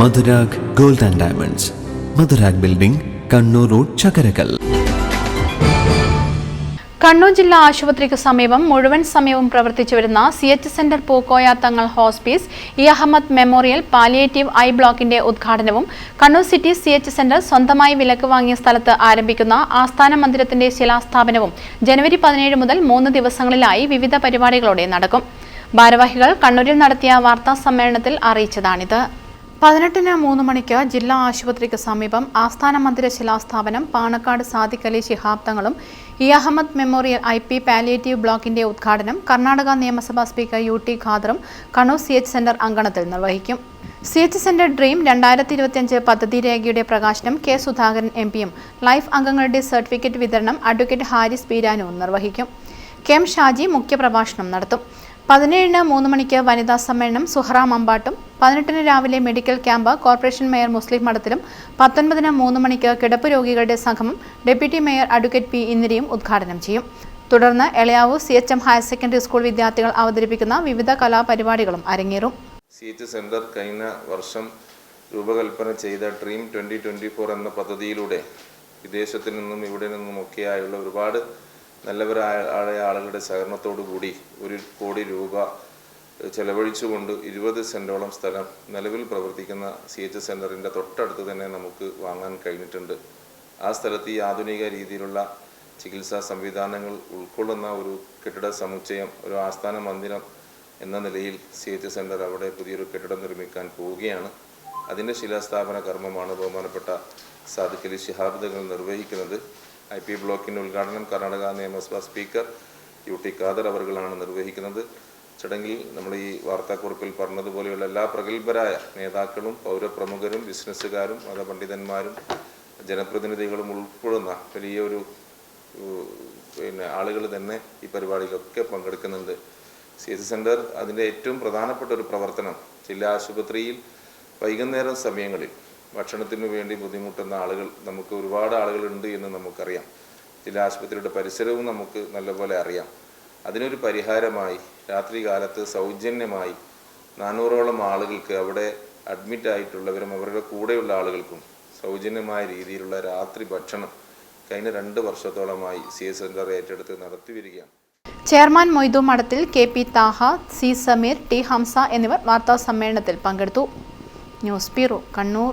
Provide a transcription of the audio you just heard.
Madhurag gold and diamonds. Madhurag building Kannur road Chakkarakal. Kannur ജില്ലാ ആശുപത്രിക്ക് സമീപം മുഴുവൻ സമയവും പ്രവർത്തിച്ചു വരുന്ന C H centre Pookoya Thangal hospice E Ahmed memorial palliative I ബ്ലോക്കിന്റെ ഉദ്ഘാടനവും Kannur city C H centre സ്വന്തമായി വിലക്ക് വാങ്ങിയ സ്ഥലത്ത് ആരംഭിക്കുന്ന ആസ്ഥാന മന്ദിരത്തിന്റെ ശിലാസ്ഥാപനവും ജനുവരി പതിനേഴ് മുതൽ മൂന്ന് ദിവസങ്ങളിലായി വിവിധ പരിപാടികളോടെ നടക്കും. ഭാരവാഹികൾ കണ്ണൂരിൽ നടത്തിയ വാർത്താ സമ്മേളനത്തിൽ അറിയിച്ചതാണിത്. പതിനെട്ടിന് മൂന്ന് മണിക്ക് ജില്ലാ ആശുപത്രിക്ക് സമീപം ആസ്ഥാന മന്ദിര ശിലാസ്ഥാപനം പാണക്കാട് സാദിഖലി അലി ശിഹാബ് തങ്ങളും E Ahammed memorial I P palliative ബ്ലോക്കിന്റെ ഉദ്ഘാടനം കർണാടക നിയമസഭാ സ്പീക്കർ യു ടി ഖാദറും കണ്ണൂർ സി എച്ച് സെന്റർ അങ്കണത്തിൽ നിർവഹിക്കും. സി എച്ച് സെന്റർ ഡ്രീം രണ്ടായിരത്തി ഇരുപത്തിയഞ്ച് പദ്ധതി രേഖയുടെ പ്രകാശനം കെ സുധാകരൻ എം പിയും ലൈഫ് അംഗങ്ങളുടെ സർട്ടിഫിക്കറ്റ് വിതരണം അഡ്വക്കേറ്റ് ഹാരിസ് പീരാനുവും നിർവഹിക്കും. കെ എം ഷാജി മുഖ്യപ്രഭാഷണം നടത്തും. പതിനേഴിന് മൂന്ന് മണിക്ക് വനിതാ സമ്മേളനം സുഹറാം മമ്പാട്ടും പതിനെട്ടിന് രാവിലെ medical camp corporation mayor Muslih മഠത്തിലും പത്തൊൻപതിന് മൂന്ന് മണിക്ക് കിടപ്പ് രോഗികളുടെ സംഗമം ഡെപ്യൂട്ടി മേയർ അഡ്വക്കേറ്റ് പി ഇന്ദിരയും ഉദ്ഘാടനം ചെയ്യും. തുടർന്ന് Elayavoor C H M higher secondary school വിദ്യാർത്ഥികൾ അവതരിപ്പിക്കുന്ന വിവിധ കലാപരിപാടികളും അരങ്ങേറും. സി എച്ച് സെന്റർ കഴിഞ്ഞ വർഷം രൂപകൽപ്പന ചെയ്ത ഡ്രീം ട്വന്റി ട്വന്റി ഫോർ എന്ന പദ്ധതിയിലൂടെ വിദേശത്തു നിന്നും ഇവിടെ നിന്നുമൊക്കെയായുള്ള ഒരുപാട് നല്ലവരായ ആളുകളുടെ സഹകരണത്തോടു കൂടി ഒരു കോടി രൂപ ചെലവഴിച്ചുകൊണ്ട് ഇരുപത് സെന്റോളം സ്ഥലം നിലവിൽ പ്രവർത്തിക്കുന്ന സി എച്ച് സെന്ററിന്റെ തൊട്ടടുത്ത് തന്നെ നമുക്ക് വാങ്ങാൻ കഴിഞ്ഞിട്ടുണ്ട്. ആ സ്ഥലത്ത് ഈ ആധുനിക രീതിയിലുള്ള ചികിത്സാ സംവിധാനങ്ങൾ ഉൾക്കൊള്ളുന്ന ഒരു കെട്ടിട സമുച്ചയം ഒരു ആസ്ഥാന മന്ദിരം എന്ന നിലയിൽ സി എച്ച് സെന്റർ അവിടെ പുതിയൊരു കെട്ടിടം നിർമ്മിക്കാൻ പോവുകയാണ്. അതിന്റെ ശിലാസ്ഥാപന കർമ്മമാണ് ബഹുമാനപ്പെട്ട സാധുക്കലി ശിഹാബ്ദങ്ങൾ നിർവഹിക്കുന്നത്. ഐ പി ബ്ലോക്കിന്റെ ഉദ്ഘാടനം കർണാടക നിയമസഭാ സ്പീക്കർ യു ടി ഖാദർ അവർകളാണ് നിർവഹിക്കുന്നത്. ചടങ്ങിൽ നമ്മൾ ഈ വാർത്താക്കുറിപ്പിൽ പറഞ്ഞതുപോലെയുള്ള എല്ലാ പ്രഗത്ഭരായ നേതാക്കളും പൗരപ്രമുഖരും ബിസിനസ്സുകാരും മതപണ്ഡിതന്മാരും ജനപ്രതിനിധികളും ഉൾപ്പെടുന്ന വലിയൊരു പിന്നെ ആളുകൾ തന്നെ ഈ പരിപാടിയിലൊക്കെ പങ്കെടുക്കുന്നുണ്ട്. സി എസ് സെന്റർ അതിന്റെ ഏറ്റവും പ്രധാനപ്പെട്ട ഒരു പ്രവർത്തനം ജില്ലാ ആശുപത്രിയിൽ വൈകുന്നേരം സമയങ്ങളിൽ ഭക്ഷണത്തിനു വേണ്ടി ബുദ്ധിമുട്ടുന്ന ആളുകൾ നമുക്ക് ഒരുപാട് ആളുകളുണ്ട് എന്ന് നമുക്കറിയാം. ജില്ലാ ആശുപത്രിയുടെ പരിസരവും നമുക്ക് നല്ലപോലെ അറിയാം. അതിനൊരു പരിഹാരമായി രാത്രി കാലത്ത് സൗജന്യമായി നാനൂറോളം ആളുകൾക്ക് അവിടെ അഡ്മിറ്റ് ആയിട്ടുള്ളവരും അവരുടെ കൂടെയുള്ള ആളുകൾക്കും സൗജന്യമായ രീതിയിലുള്ള രാത്രി ഭക്ഷണം കഴിഞ്ഞ രണ്ട് വർഷത്തോളമായി സി എസ് സെന്റർ ഏറ്റെടുത്ത് നടത്തി വരികയാണ്. Chairman Moidu Madathil K P Thaha C Sameer T Hamsa എന്നിവർ വാർത്താ സമ്മേളനത്തിൽ പങ്കെടുത്തു. News bureau Kannur.